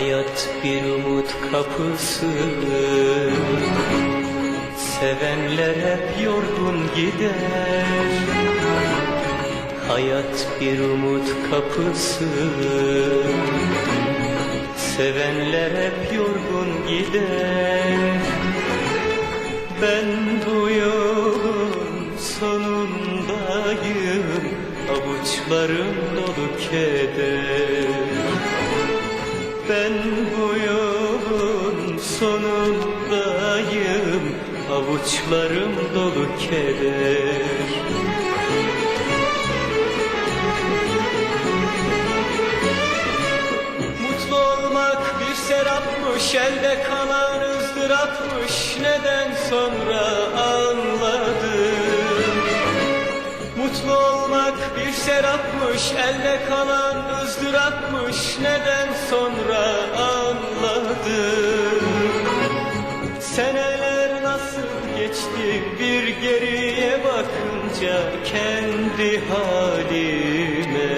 Hayat bir umut kapısı. Sevenler hep yorgun gider. Hayat bir umut kapısı. Sevenler hep yorgun gider. Ben bu yolun sonundayım. Avuçlarım dolu keder ben bu yolun sonundayım. Avuçlarım dolu keder. Mutlu olmak bir serapmış Elde kalan ızdırapmış. Neden sonra anladım Mutlu olmak bir serapmış Elde kalan ızdırapmış. Neden sonra Kendi halime.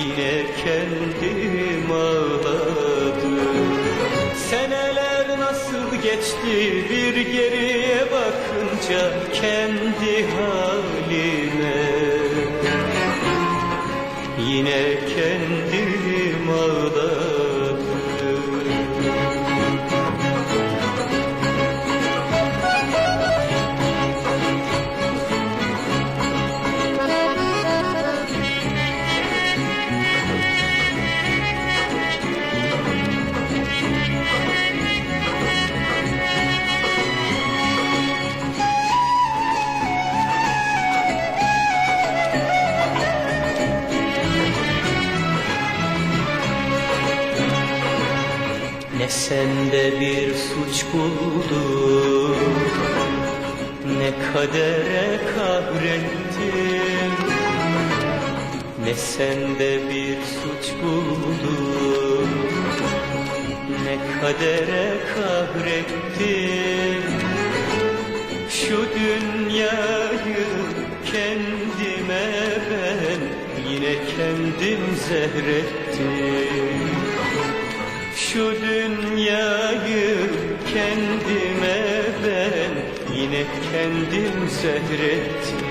Yine kendim ağladım. Seneler nasıl geçti bir geriye bakınca kendi halime. Yine kendim ağladım Ne sende bir suç buldum. Ne kadere kahrettim Ne sende bir suç buldum. Ne kadere kahrettim Şu dünyayı kendime ben Yine kendim zehrettim şu dünyayı kendime ben yine kendim zehrettim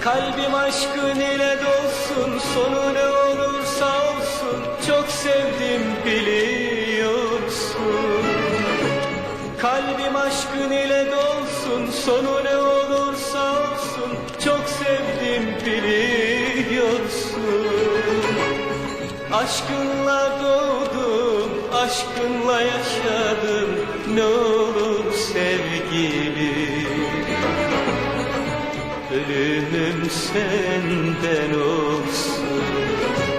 Kalbim aşkın ile dolsun sonu ne olursa olsun çok sevdim biliyorsun. Kalbim aşkın ile dolsun sonu ne olursa olsun biliyorsun. Aşkınla doğdum aşkınla yaşadım. Ne olur sevgilim Ölümüm senden olsun.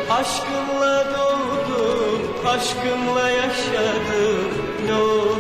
Aşkınla doğdum, aşkınla yaşadım. Ne olur